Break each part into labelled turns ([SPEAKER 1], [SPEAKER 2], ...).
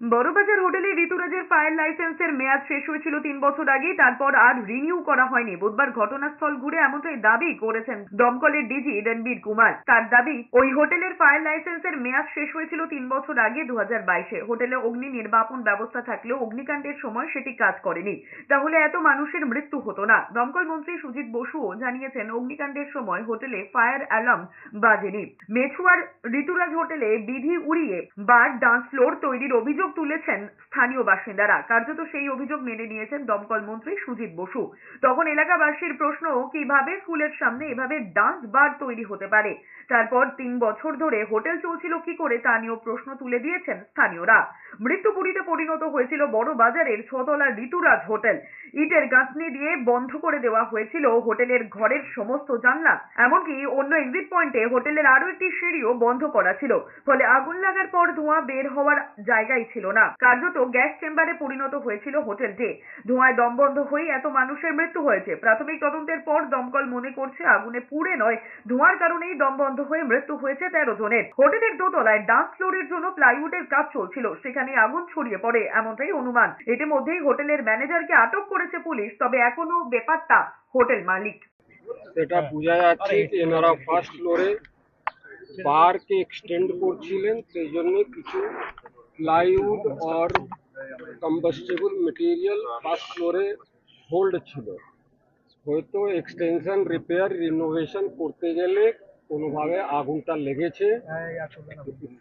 [SPEAKER 1] বড়বাজার হোটেলে ঋতুরাজের ফায়ার লাইসেন্সের মেয়াদ শেষ হয়েছিল তিন বছর আগে তারপর আর রিনিউ করা হয়নি। বুধবার ঘটনাস্থল ঘুরে এমনটাই দাবি করেছেন দমকলের ডিজি রণবীর কুমার। তার দাবি, ওই হোটেলের ফায়ার লাইসেন্সের মেয়াদ শেষ হয়েছিল তিন বছর আগে দু হাজার বাইশে। হোটেলে অগ্নি নির্বাপন ব্যবস্থা থাকলেও অগ্নিকাণ্ডের সময় সেটি কাজ করেনি। তাহলে এত মানুষের মৃত্যু হতো না। দমকল মন্ত্রী সুজিত বসুও জানিয়েছেন, অগ্নিকাণ্ডের সময় হোটেলে ফায়ার অ্যালার্ম বাজেনি। মেছুয়ার ঋতুরাজ হোটেলে বিধি উড়িয়ে বার ডান্স ফ্লোর তৈরির অভিযোগ তুলেছেন স্থানীয় বাসিন্দারা। কার্যত সেই অভিযোগ মেনে নিয়েছেন দমকল মন্ত্রী সুজিত বসু। তখন এলাকাবাসীর প্রশ্ন, কীভাবে স্কুলের সামনে এভাবে ডান্স বার তৈরি হতে পারে? তারপর তিন বছর ধরে হোটেল চলছিল কি করে তা নিয়েও প্রশ্ন তুলে দিয়েছেন স্থানীয়রা। মৃত্যুপুরীতে পরিণত হয়েছিল বড় বাজারের ছতলা ঋতুরাজ হোটেল। ইটের গাঁথনি দিয়ে বন্ধ করে দেওয়া হয়েছিল হোটেলের ঘরের সমস্ত জানলা। এমনকি অন্য এক্সিট পয়েন্টে হোটেলের আরও একটি সিঁড়িও বন্ধ করা ছিল। ফলে আগুন লাগার পর ধোঁয়া বের হওয়ার জায়গাই ছিল না। কার্যত গ্যাস চেম্বারে পরিণত হয়েছিল হোটেলটি। ধোঁয়ায় দম বন্ধ হয়ে এত মানুষের মৃত্যু হয়েছে। প্রাথমিক তদন্তের পর দমকল মনে করছে আগুনে পুড়ে নয়। ধোঁয়ার কারণেই দম বন্ধ হয়ে মৃত্যু হয়েছে তেরো জনের। হোটেলের দোতলায় ডান্স ফ্লোরের জন্য প্লাইউডের কাজ চলছিল। সেখানে আগুন ছড়িয়ে পড়ে, এমনটাই অনুমান। ইতিমধ্যেই হোটেলের ম্যানেজারকে আটক করেছে পুলিশ তবে এখনও বেপাত্তা হোটেল মালিক।
[SPEAKER 2] সেটা বোঝা যাচ্ছে এনারা ফার্স্ট ফ্লোরে বারকে এক্সটেন্ড করছিলেন সেই জন্য কিছু প্লাইউড আর কম্বাস্টেবল মেটেরিয়াল ফার্স্ট ফ্লোরে হোল্ড ছিল। হয়তো এক্সটেনশন রিপেয়ার রিনোভেশন করতে গেলে কোনোভাবে আগুনটা লেগেছে।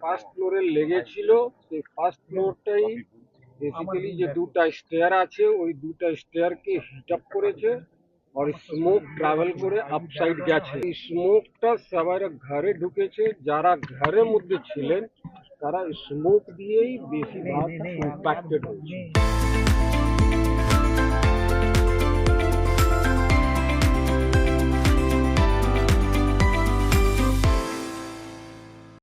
[SPEAKER 2] ফার্স্ট ফ্লোরে লেগেছিল সেই ফার্স্ট ফ্লোরটাই বেসিক্যালি যে দুটা স্টেয়ার আছে ওই দুটা স্টেয়ারকে হিট আপ করেছে আর স্মোক ট্রাভেল করে আপসাইড গেছে। এই স্মোকটা সবার ঘরে ঢুকেছে যারা ঘরের মধ্যে ছিলেন তারা স্মোক দিয়েই বেশিরভাগ ইম্প্যাক্টেড হয়েছে।